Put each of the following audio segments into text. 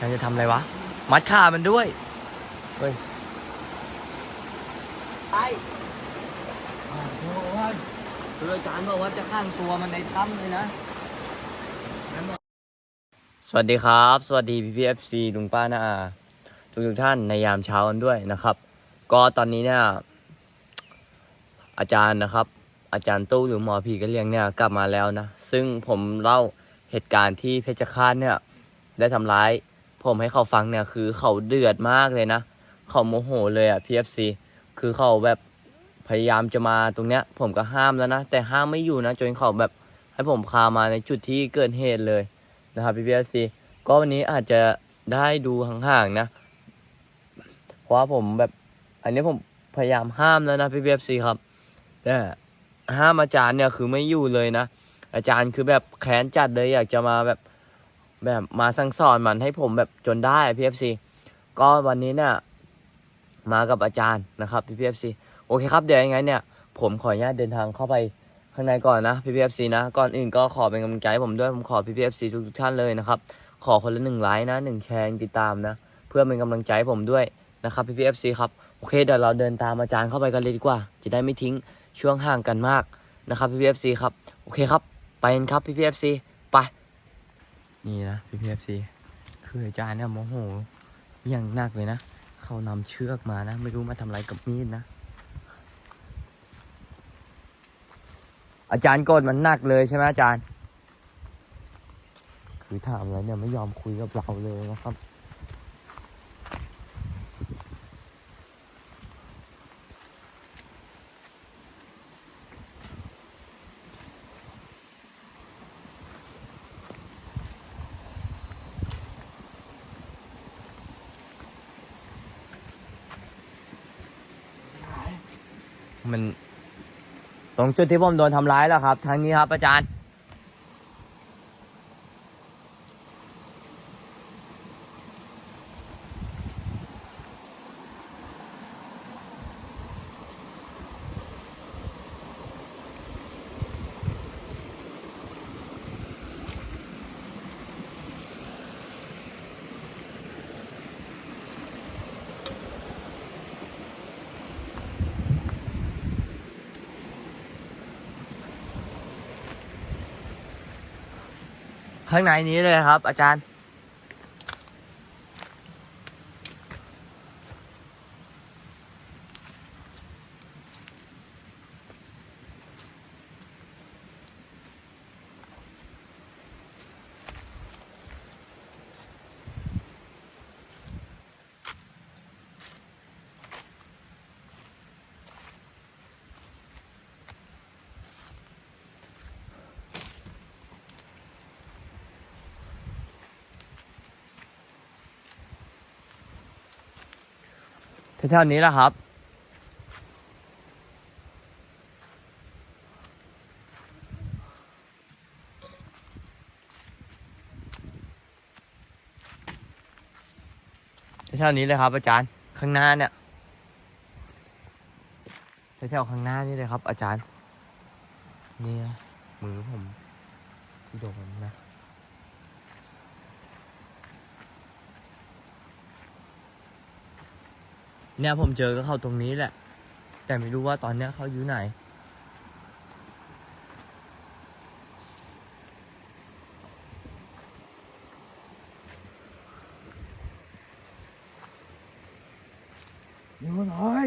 ฉันจะทำอะไรวะ มัดขามันด้วย เฮ้ย ไปอ่าโทษคืออาจารย์บอกว่าจะข้างตัวมันในถ้ำเลยนะ สวัสดีครับ สวัสดีพี่พีเอฟซีลุงป้าน้าอาทุกทุกๆท่านในยามเช้ากันด้วยนะครับ ก็ตอนนี้เนี่ย อาจารย์นะครับ อาจารย์ตู้หรือหมอผีกระเลียงเนี่ยกลับมาแล้วนะ ซึ่งผมเล่าเหตุการณ์ที่เพชรฆาตเนี่ย ได้ทำร้าย ผมให้เขาฟังเนี่ยคือเขาเดือดมากเลยนะ เขาโมโหเลยอะพีเอฟซีคือเขาแบบพยายามจะมาตรงเนี้ย ผมก็ห้ามแล้วนะ แต่ห้ามไม่อยู่นะจนเขาแบบให้ผมพามาในจุดที่เกิดเหตุเลยนะครับพีพีเอฟซีก็วันนี้อาจจะได้ดูห่างๆนะ เพราะว่าผมแบบ อันนี้ผมพยายามห้ามแล้วนะพี่พีเอฟซีครับ แต่ห้ามอาจารย์เนี่ยคือไม่อยู่เลยนะ อาจารย์คือแบบแค้นจัดเลยอยากจะมาแบบ แบบมาสั่งสอนมันให้ผมแบบจนได้พี่เอฟซีก็วันนี้เนี่ยมากับอาจารย์นะครับพี่พีเอฟซีโอเคครับเดี๋ยวยังไงเนี่ยผมขออนุญาตเดินทางเข้าไปข้างในก่อนนะ PPFC นะก่อนอื่นก็ขอเป็นกำลังใจผมด้วยผมขอ PPFC ทุกทุกท่านเลยนะครับขอคนละหนึ่งไลค์นะหนึ่งแชร์ติดตามนะเพื่อเป็นกำลังใจผมด้วยนะครับ PPFC ครับโอเคเดี๋ยวเราเดินตามอาจารย์เข้าไปกันเลยดีกว่า จะได้ไม่ทิ้งช่วงห่างกันมากนะครับ PPFC ครับโอเคครับไปกันครับ PPFC ไป นี่นะพีพีเอฟซีคืออาจารย์เนี่ยโมโหอย่างหนักเลยนะ เขานำเชือกมานะ ไม่รู้มาทำอะไรกับมีดนะ อาจารย์โกดมันหนักเลยใช่ไหมอาจารย์ คือถามอะไรเนี่ยไม่ยอมคุยกับเราเลยนะครับ มัน ตรงจุดที่ผมโดนทำร้ายแล้วครับทางนี้ครับอาจารย์ ข้างในนี้เลยครับ อาจารย์ แถวๆนี้แหละครับ แถวๆนี้เลยครับอาจารย์ ข้างหน้าเนี่ยแถวๆข้างหน้านี่เลยครับ อาจารย์ นี่นะมือผมที่โดนนะ เนี่ยผมเจอก็เขาตรงนี้แหละ แต่ไม่รู้ว่าตอนเนี้ยเขาอยู่ไหน อยู่หน่อย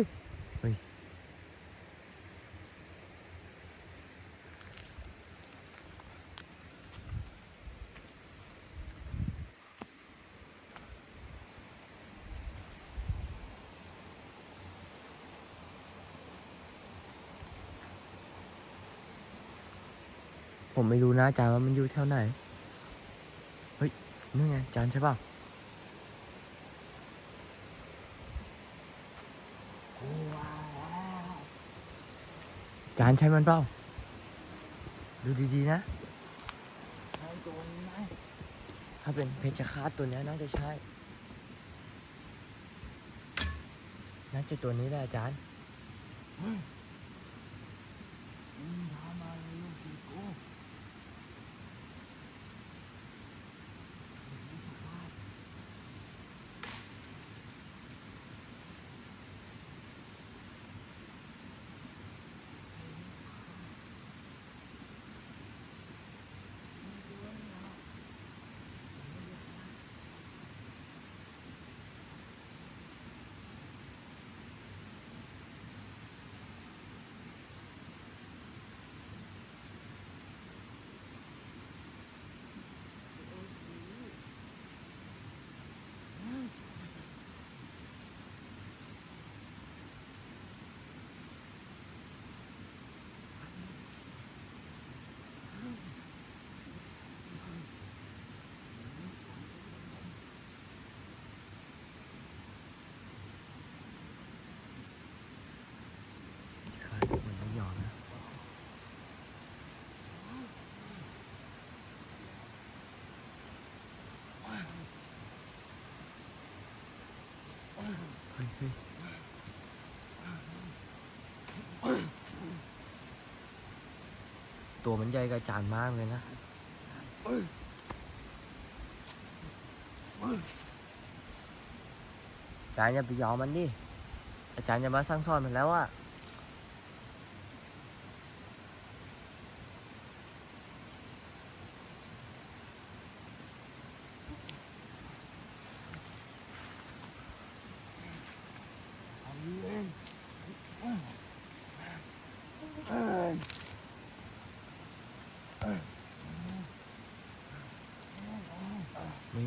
ผมไม่รู้นะอาจารย์ว่ามันอยู่แถวไหน เฮ้ยนี่ไงอาจารย์ใช่ป่ะกูว่าอาจารย์ใช่มันเปล่า ดูดีๆนะ ถ้าเป็นเพชฌฆาตตัวนี้น่าจะใช่ น่าจะตัวนี้แหละอาจารย์ มึงทำอะไรลูกที่กู เฮ้ยเฮ้ย ตัวมันใหญ่กับอาจานมากเลยนะอาจารย์อย่าไปยอมมันดิอาจารย์อย่ามาสร้างซ้อนมันแล้วอะ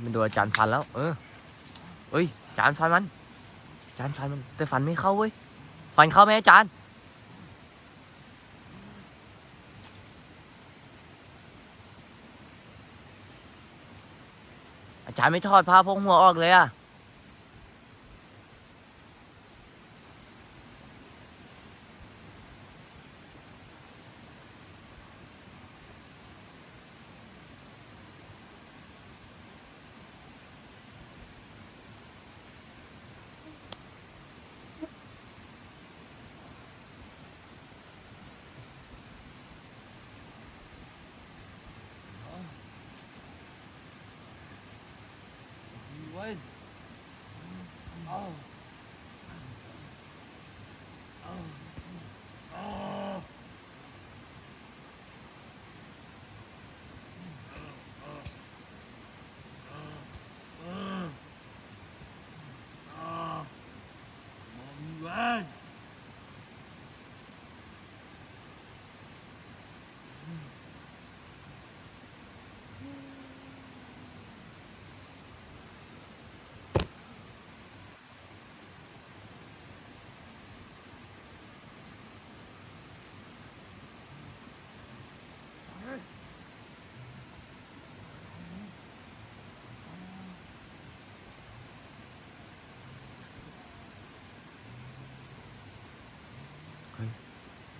มันโดนอาจารย์ฟันแล้ว เออเอ้ยอาจารย์ฟันมันอาจารย์ฟันมัน แต่ฟันไม่เข้าเว้ย ฟันเข้าไหมอาจารย์อาจารย์ไม่ทอดผ้าพกหัวออกเลยอะ เว้ยเอาเอาเอาเว้ย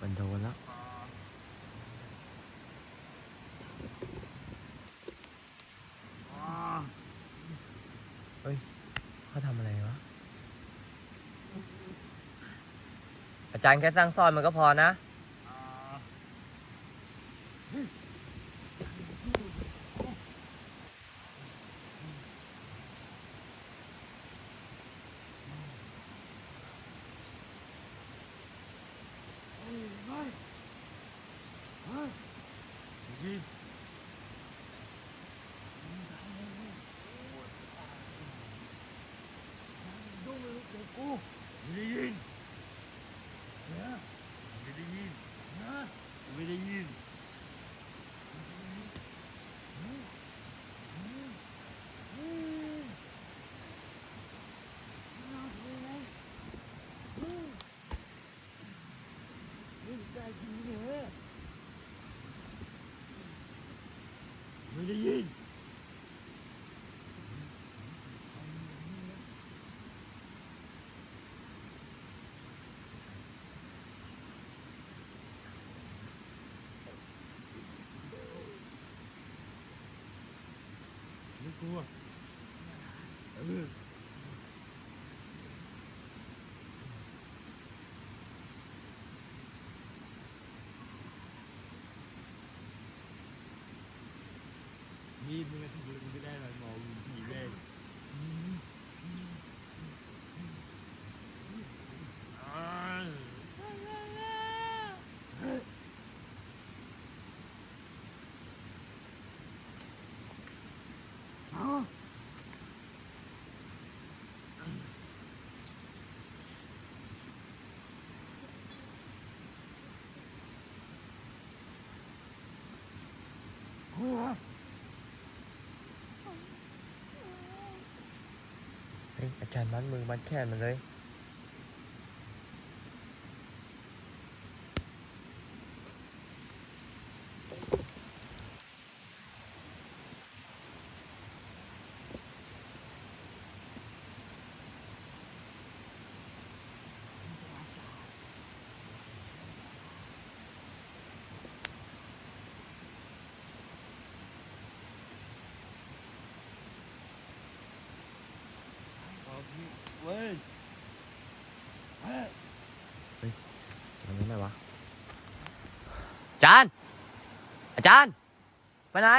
มันโดนแล้วเขาทำอะไรวะ อาจารย์แค่สร้างซ่อนมันก็พอนะ ไม่ได้ยินนะไม่ได้ยินนะไม่ได้ยิน ไม่ได้ยิน ไม่กลัวเออมีดมึงก็ทำมึงก็ได้หน่อยหมอมึงผีแม่งอ่าหัว เฮ้ย อาจารย์มัดมือมัดแขนมันเลย ไหนวะอาจารย์ อาจารย์ ไปไหน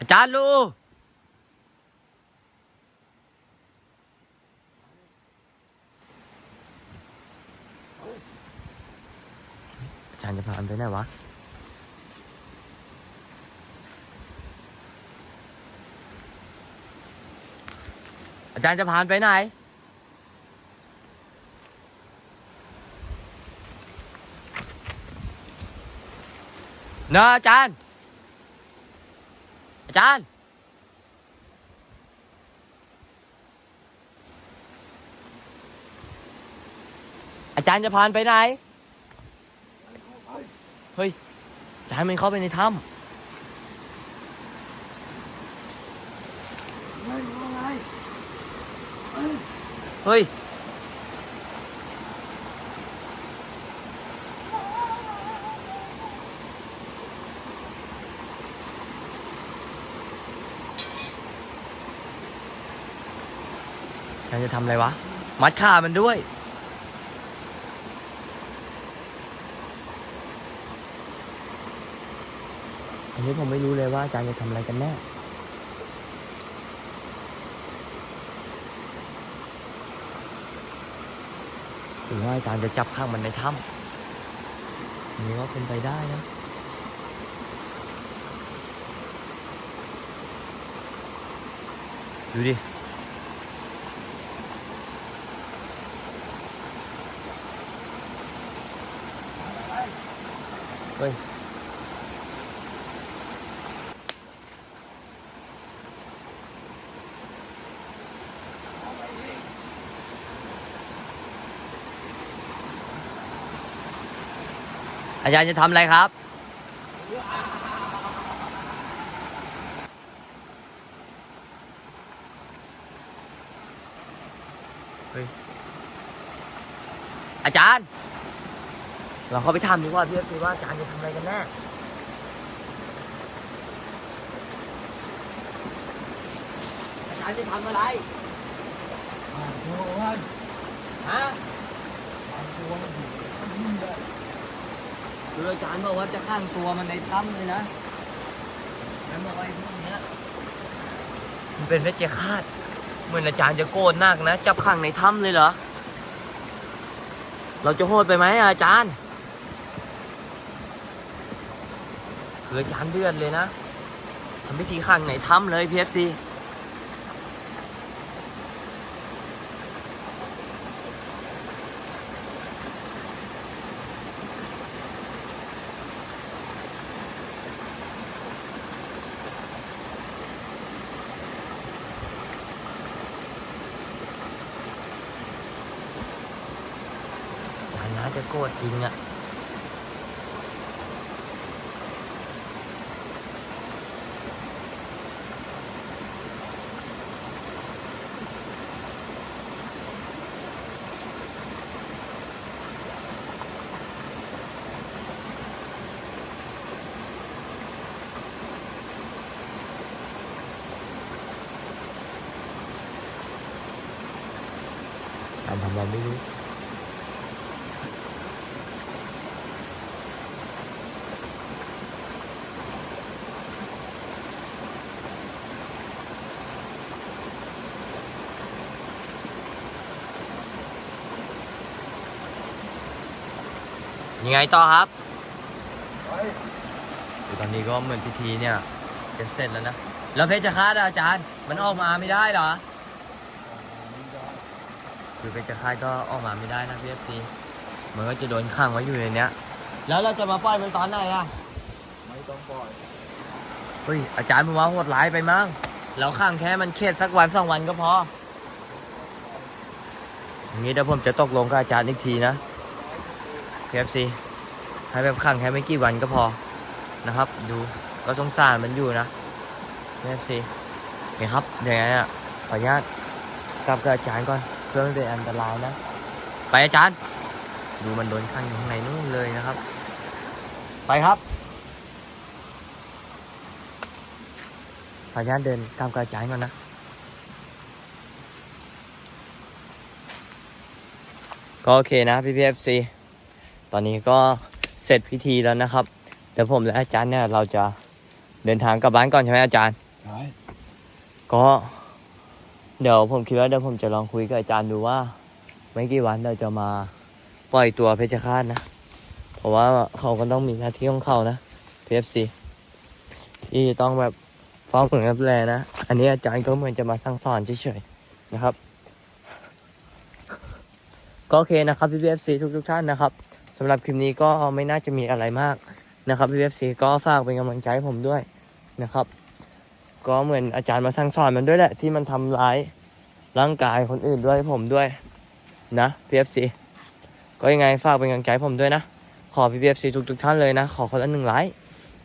อาจารย์ลูอาจารย์จะพามันไปไหนวะ อาจารย์จะพานไปไหนเนอะอาจารย์ อาจารย์ อาจารย์จะพานไปไหน เฮ้ยอาจารย์มันเข้าไปในถ้ไงว่าไงเอ้ยำ เฮ้ยอาจจะทำอะไรวะ มัดขามันด้วย อันนี้ผมไม่รู้เลยว่าอาจารย์จะทำอะไรกันแน่ หรือว่าอาจารย์จะจับข้างมันในถ้ำนี่ก็เป็นไปได้นะดูดิเฮ้ย อาจารย์จะทำอะไรครับเฮ้ยอาจารย์ เราเข้าไปทำดีกว่าพี่เอฟซีว่าอาจารย์จะทำอะไรกันแน่อาจารย์จะทำอะไรอ่านตัวมันฮะอ่านตัวมันอยู่มันยิ่งได้ คืออาจารย์บอกว่าจะข้างตัวมันในถ้ำเลยนะอาจารย์บอกว่าไอ้พวกเนี้ยมันเป็นเพชฌฆาตเหมือนอาจารย์จะโกรธนักนะจับขังในถ้ำเลยเหรอ เราจะโหดไปไหมอะอาจารย์คืออาจารย์เดือดเลยนะทำพิธีขังในถ้ำเลยพีเอฟซี อา จารย์น่าจะโกรธจริงอะการทำอะไรไม่รู้ ยังไงต่อครับไปคือตอนนี้ก็เหมือนพิธีเนี่ยจะเสร็จแล้วนะ แล้วเพชรฆาตอะอาจารย์ มันออกมาไม่ได้เหรอมันจะคือเพชรฆาตก็ออกมาไม่ได้นะพี่เอฟซีมันก็จะโดนขังไว้อยู่ในเนี้ย แล้วเราจะมาปล่อยมันตอนไหนอะไม่ต้องปล่อย เฮ้ยอาจารย์ผมว่าโหดร้ายไปมั้ง เราขังแค่มันเข็ดสักวันสองวันก็พออย่างนี้เดี๋ยวผมจะตกลงกับอาจารย์อีกทีนะ KFC ใช้แบบขังแค่ไม่กี่วันก็พอนะครับ ดูก็สงสารมันอยู่นะ KFC เห็นครับอย่างนั้นอะขออนุญาตกลับกับอาจารย์ก่อนเพื่อไม่เป็นอันตรายนะ ไปอาจารย์ ดูมันโดนขังอยู่ข้างในนู้นเลยนะครับ ไปครับขออนุญาตเดินกลับกับอาจารย์ก่อนนะก็โอเคนะพี่พีเอฟ ตอนนี้ก็เสร็จพิธีแล้วนะครับ เดี๋ยวผมและอาจารย์เนี่ยเราจะเดินทางกลับบ้านก่อนใช่ไหมอาจารย์ ใช่ก็ เดี๋ยวผมคิดว่าเดี๋ยวผมจะลองคุยกับอาจารย์ดูว่า ไม่กี่วันเราจะมาปล่อยตัวเพชฌฆาตนะ เพราะว่าเขาก็ต้องมีหน้าที่ของเขานะ PFC ที่ต้องแบบเฝ้าเหมือนกับแลนะ อันนี้อาจารย์ก็เหมือนจะมาสั่งสอนเฉยๆนะครับ ก็โอเคนะครับ PFC ทุกๆท่านนะครับ สำหรับคลิปนี้ก็ไม่น่าจะมีอะไรมากนะครับ PFC ก็ฝากเป็นกำลังใจให้ผมด้วยนะครับ ก็เหมือนอาจารย์มาสั่งสอนมันด้วยแหละที่มันทำร้ายร่างกายคนอื่นด้วยผมด้วยนะ PFC ก็ยังไงฝากเป็นกำลังใจผมด้วยนะ ขอ PFC ทุกๆท่านเลยนะ ขอคนละหนึ่งไลค์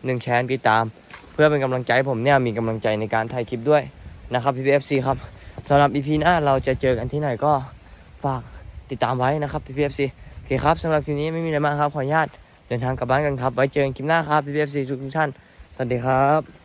หนึ่งแชร์ติดตาม เพื่อเป็นกำลังใจผมเนี่ยมีกำลังใจในการถ่ายคลิปด้วยนะครับ PFC ครับสำหรับ EP หน้าเราจะเจอกันที่ไหนก็ฝากติดตามไว้นะครับ PFC โอฟซี เคครับสำหรับคลิปนี้ไม่มีอะไรมากครับ ขออนุญาตเดินทางกลับบ้านกันครับ ไว้เจอกันคลิปหน้าครับ PFC ทุกท่าน สวัสดีครับ